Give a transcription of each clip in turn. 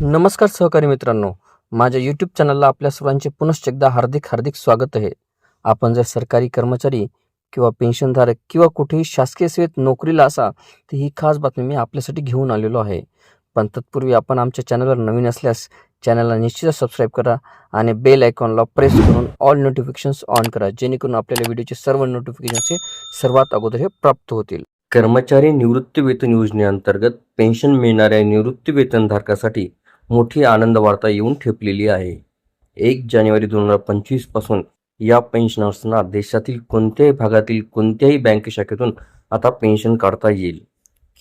नमस्कार सहकारी मित्रांनो. माझ्या यूट्यूब चॅनलला आपल्या सर्वांचे पुनश्च एकदा हार्दिक हार्दिक स्वागत आहे. आपण जर सरकारी कर्मचारी किंवा पेन्शनधारक किंवा कुठेही शासकीय सेवेत नोकरीला असा तर ही खास बातमी मी आपल्यासाठी घेऊन आलेलो आहे. पण तत्पूर्वी आपण आमच्या चॅनलवर नवीन असल्यास चॅनलला निश्चितच सबस्क्राईब करा आणि बेल आयकॉनला प्रेस करून ऑल नोटिफिकेशन्स ऑन करा जेणेकरून आपल्याला व्हिडिओचे सर्व नोटिफिकेशन्स हे सर्वात अगोदर हे प्राप्त होतील. कर्मचारी निवृत्ती वेतन योजनेअंतर्गत पेन्शन मिळणाऱ्या निवृत्ती वेतनधारकासाठी मोठी आनंद वार्ता येऊन ठेपलेली आहे. एक जानेवारी दोन हजार पंचवीसपासून या पेन्शनर्सना देशातील कोणत्याही भागातील कोणत्याही बँक शाखेतून आता पेन्शन काढता येईल.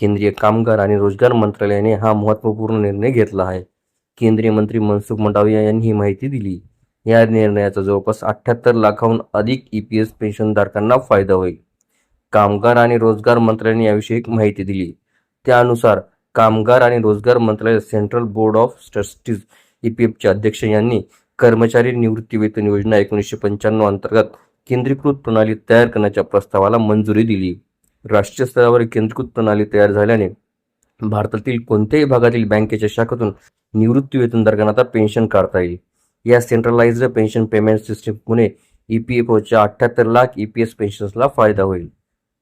केंद्रीय कामगार आणि रोजगार मंत्रालयाने हा महत्त्वपूर्ण निर्णय घेतला आहे. केंद्रीय मंत्री मनसुख मंडाविया यांनी ही माहिती दिली. या निर्णयाचा जवळपास अठ्ठ्याहत्तर लाखाहून अधिक ई पी एस पेन्शनधारकांना फायदा होईल. कामगार आणि रोजगार मंत्र्यांनी याविषयी माहिती दिली. त्यानुसार कामगार आणि रोजगार मंत्रालय central board of trustees E P एफच्या अध्यक्ष यांनी कर्मचारी निवृत्ती वेतन योजना एकोणीसशे पंच्याण्णव अंतर्गत केंद्रीकृत प्रणाली तयार करण्याच्या प्रस्तावाला मंजुरी दिली. राष्ट्रीय स्तरावर केंद्रीकृत प्रणाली तयार झाल्याने भारतातील कोणत्याही भागातील बँकेच्या शाखेतून निवृत्ती वेतनधारकांना आता पेन्शन काढता येईल. या सेंट्रलाइज्ड पेन्शन पेमेंट सिस्टीममुळे ई पी एफ ओच्या अठ्ठ्याहत्तर लाख ई पी एस पेन्शन्सला फायदा होईल.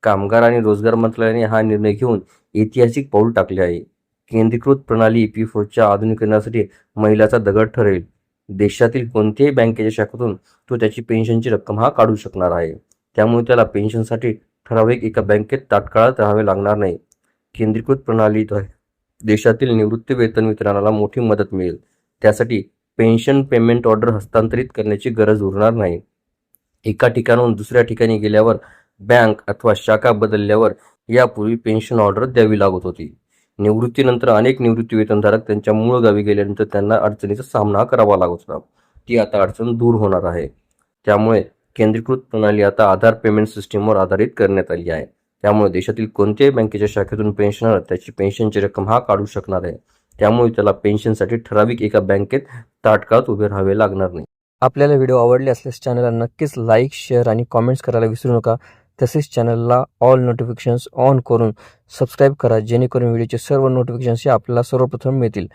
कामगार आणि रोजगार मंत्रालयाने हा निर्णय घेऊन ऐतिहासिक पाऊल टाकले आहे. केंद्रीकृत प्रणाली ई पी फोरच्या आधुनिकीकरणासाठी महिलाचा दगड ठरेल. देशातील कोणत्याही बँकेच्या शाखेतून तो त्याची पेन्शनची रक्कम हा काढू शकणार आहे. त्यामुळे त्याला पेन्शनसाठी ठराविक एका बँकेत तात्काळात राहावे लागणार नाही. केंद्रीकृत प्रणाली देशातील निवृत्ती वेतन वितरणाला मोठी मदत मिळेल. त्यासाठी पेन्शन पेमेंट ऑर्डर हस्तांतरित करण्याची गरज उरणार नाही. एका ठिकाणाहून दुसऱ्या ठिकाणी गेल्यावर बँक अथवा शाखा बदलल्यावर यापूर्वी पेन्शन ऑर्डर द्यावी लागत होती. निवृत्तीनंतर अनेक निवृत्ती वेतनधारक त्यांच्या मूळ गावी गेल्यानंतर त्यांना अडचणीचा सामना करावा लागत होता. ती आता अडचण दूर होणार आहे. त्यामुळे केंद्रीकृत प्रणाली आता आधार पेमेंट सिस्टीमवर आधारित करण्यात आली आहे. त्यामुळे देशातील कोणत्याही बँकेच्या शाखेतून पेन्शनर त्याची पेन्शनची रक्कम हा काढू शकणार आहे. त्यामुळे त्याला पेन्शनसाठी ठराविक एका बँकेत ताटकाळात उभे राहावे लागणार नाही. आपल्याला व्हिडिओ आवडले असल्यास चॅनलला नक्कीच लाईक शेअर आणि कॉमेंट्स करायला विसरू नका. तसेच चॅनलला ऑल नोटिफिकेशन्स ऑन करून सबस्क्राईब करा जेणेकरून व्हिडिओचे सर्व नोटिफिकेशन्स हे आपल्याला सर्वप्रथम मिळतील.